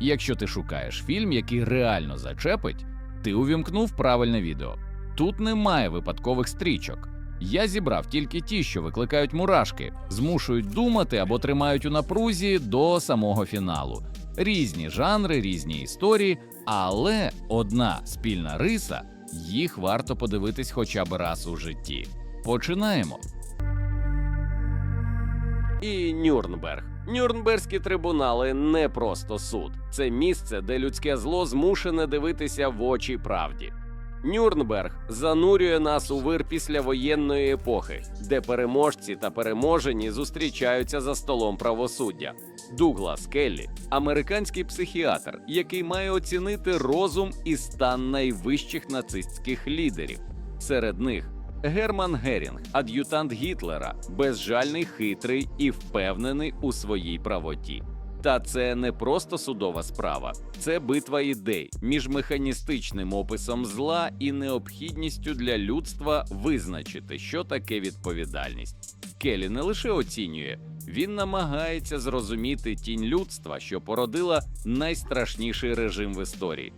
Якщо ти шукаєш фільм, який реально зачепить, ти увімкнув правильне відео. Тут немає випадкових стрічок. Я зібрав тільки ті, що викликають мурашки, змушують думати або тримають у напрузі до самого фіналу. Різні жанри, різні історії, але одна спільна риса їх варто подивитись хоча б раз у житті. Починаємо. І Нюрнберг. Нюрнберзькі трибунали не просто суд, це місце, де людське зло змушене дивитися в очі правді. Нюрнберг занурює нас у вир післявоєнної епохи, де переможці та переможені зустрічаються за столом правосуддя. Дуглас Келлі американський психіатр, який має оцінити розум і стан найвищих нацистських лідерів. Серед них Герман Герінг, ад'ютант Гітлера, безжальний, хитрий і впевнений у своїй правоті. Та це не просто судова справа, це битва ідей між механістичним описом зла і необхідністю для людства визначити, що таке відповідальність. Келі не лише оцінює, він намагається зрозуміти тінь людства, що породила найстрашніший режим в історії.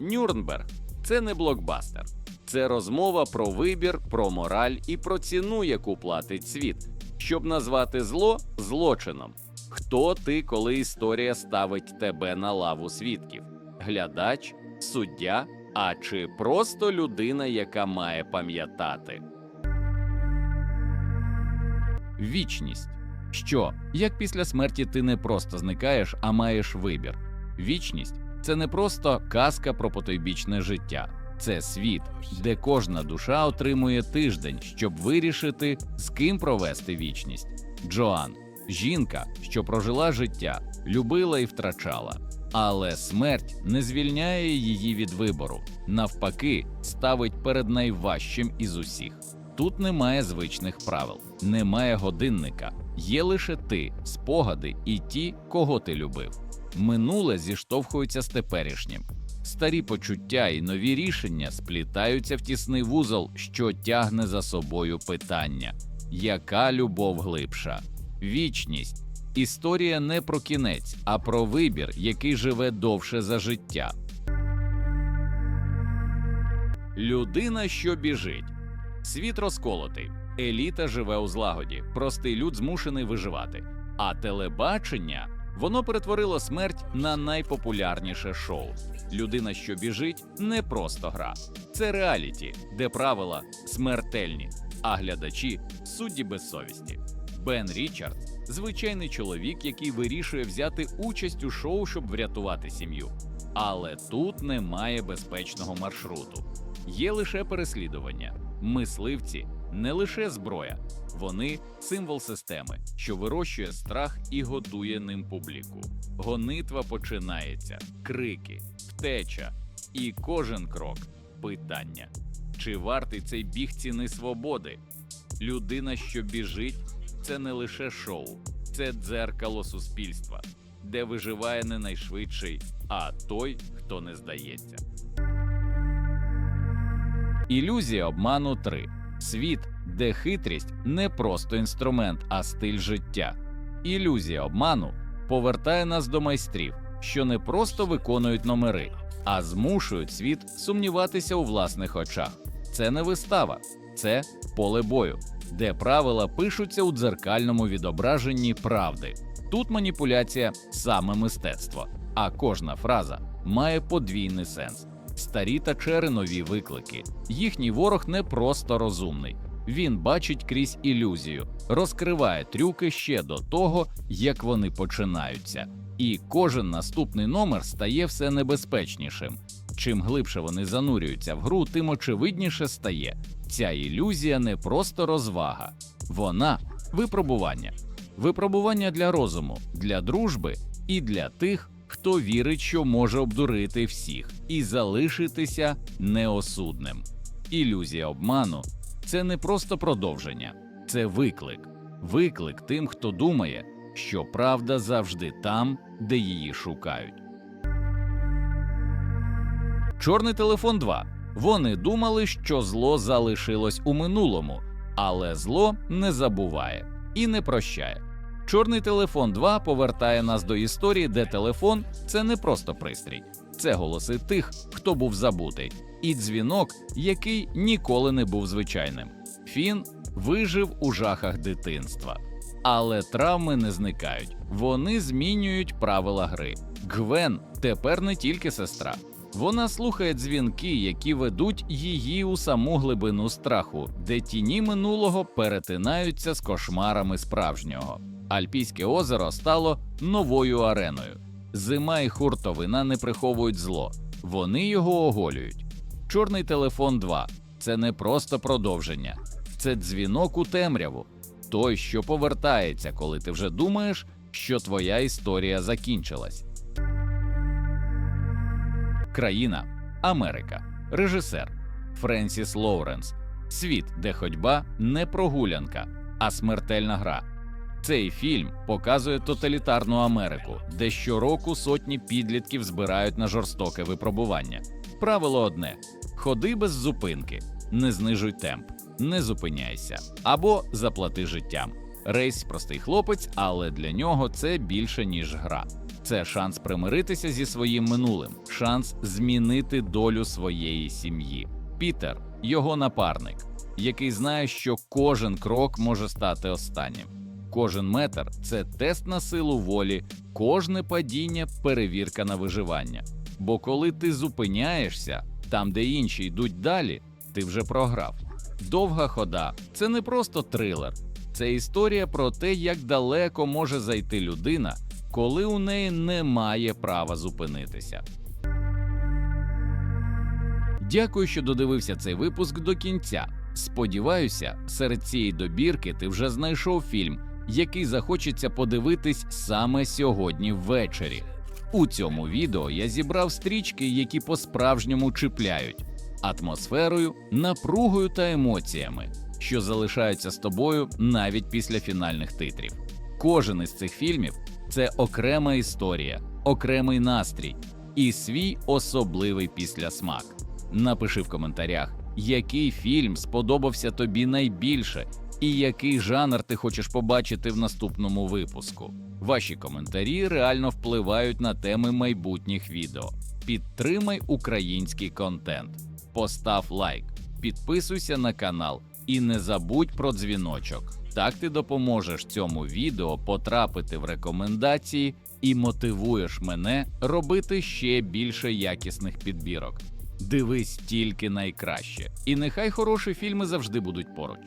Нюрнберг це не блокбастер, це розмова про вибір, про мораль і про ціну, яку платить світ, щоб назвати зло злочином. Хто ти, коли історія ставить тебе на лаву свідків? Глядач, суддя, а чи просто людина, яка має пам'ятати? Вічність. Що, як після смерті ти не просто зникаєш, а маєш вибір? Вічність це не просто казка про потойбічне життя, це світ, де кожна душа отримує тиждень, щоб вирішити, з ким провести вічність. Джоан жінка, що прожила життя, любила і втрачала. Але смерть не звільняє її від вибору, навпаки, ставить перед найважчим із усіх. Тут немає звичних правил, немає годинника, є лише ти, спогади і ті, кого ти любив. Минуле зіштовхується з теперішнім. Старі почуття і нові рішення сплітаються в тісний вузол, що тягне за собою питання: яка любов глибша? Вічність історія не про кінець, а про вибір, який живе довше за життя. Людина, що біжить. Світ розколотий, еліта живе у злагоді, простий люд змушений виживати. А телебачення воно перетворило смерть на найпопулярніше шоу. Людина, що біжить, не просто гра, це реаліті, де правила смертельні, а глядачі судді без совісті. Бен Річардс звичайний чоловік, який вирішує взяти участь у шоу, щоб врятувати сім'ю. Але тут немає безпечного маршруту. Є лише переслідування. Мисливці не лише зброя, вони символ системи, що вирощує страх і годує ним публіку. Гонитва починається, крики, втеча, і кожен крок питання: чи вартий цей біг ціни свободи? Людина, що біжить, це не лише шоу, це дзеркало суспільства, де виживає не найшвидший, а той, хто не здається. Ілюзія обману 3. Світ, де хитрість не просто інструмент, а стиль життя. Ілюзія обману повертає нас до майстрів, що не просто виконують номери, а змушують світ сумніватися у власних очах. Це не вистава, це поле бою, де правила пишуться у дзеркальному відображенні правди. Тут маніпуляція саме мистецтво, а кожна фраза має подвійний сенс. Старі тачери нові виклики. Їхній ворог не просто розумний. Він бачить крізь ілюзію, розкриває трюки ще до того, як вони починаються. І кожен наступний номер стає все небезпечнішим. Чим глибше вони занурюються в гру, тим очевидніше стає. Ця ілюзія не просто розвага, вона випробування. Випробування для розуму, для дружби і для тих, хто вірить, що може обдурити всіх і залишитися неосудним. Ілюзія обману це не просто продовження, це виклик. Виклик тим, хто думає, що правда завжди там, де її шукають. Чорний телефон 2. Вони думали, що зло залишилось у минулому, але зло не забуває і не прощає. Чорний телефон 2 повертає нас до історії, де телефон це не просто пристрій, це голоси тих, хто був забутий, і дзвінок, який ніколи не був звичайним. Фін вижив у жахах дитинства. Але травми не зникають, вони змінюють правила гри. Гвен тепер не тільки сестра. Вона слухає дзвінки, які ведуть її у саму глибину страху, де тіні минулого перетинаються з кошмарами справжнього. Альпійське озеро стало новою ареною. Зима і хуртовина не приховують зло, вони його оголюють. Чорний телефон 2 це не просто продовження, це дзвінок у темряву, той, що повертається, коли ти вже думаєш, що твоя історія закінчилась. Країна Америка. Режисер Френсіс Лоуренс. Світ, де ходьба не прогулянка, а смертельна гра. Цей фільм показує тоталітарну Америку, де щороку сотні підлітків збирають на жорстоке випробування. Правило одне: ходи без зупинки, не знижуй темп, не зупиняйся або заплати життям. Рейс простий хлопець, але для нього це більше ніж гра. Це шанс примиритися зі своїм минулим, шанс змінити долю своєї сім'ї. Пітер, його напарник, який знає, що кожен крок може стати останнім. Кожен метр це тест на силу волі, кожне падіння перевірка на виживання. Бо коли ти зупиняєшся там, де інші йдуть далі, ти вже програв. Довга хода це не просто трилер, це історія про те, як далеко може зайти людина, коли у неї немає права зупинитися. Дякую, що додивився цей випуск до кінця. Сподіваюся, серед цієї добірки ти вже знайшов фільм, який захочеться подивитись саме сьогодні ввечері. У цьому відео я зібрав стрічки, які по-справжньому чіпляють атмосферою, напругою та емоціями, що залишаються з тобою навіть після фінальних титрів. Кожен із цих фільмів це окрема історія, окремий настрій і свій особливий післясмак. Напиши в коментарях, який фільм сподобався тобі найбільше, і який жанр ти хочеш побачити в наступному випуску. Ваші коментарі реально впливають на теми майбутніх відео. Підтримай український контент, постав лайк, підписуйся на канал і не забудь про дзвіночок. Так ти допоможеш цьому відео потрапити в рекомендації і мотивуєш мене робити ще більше якісних підбірок. Дивись тільки найкраще, і нехай хороші фільми завжди будуть поруч.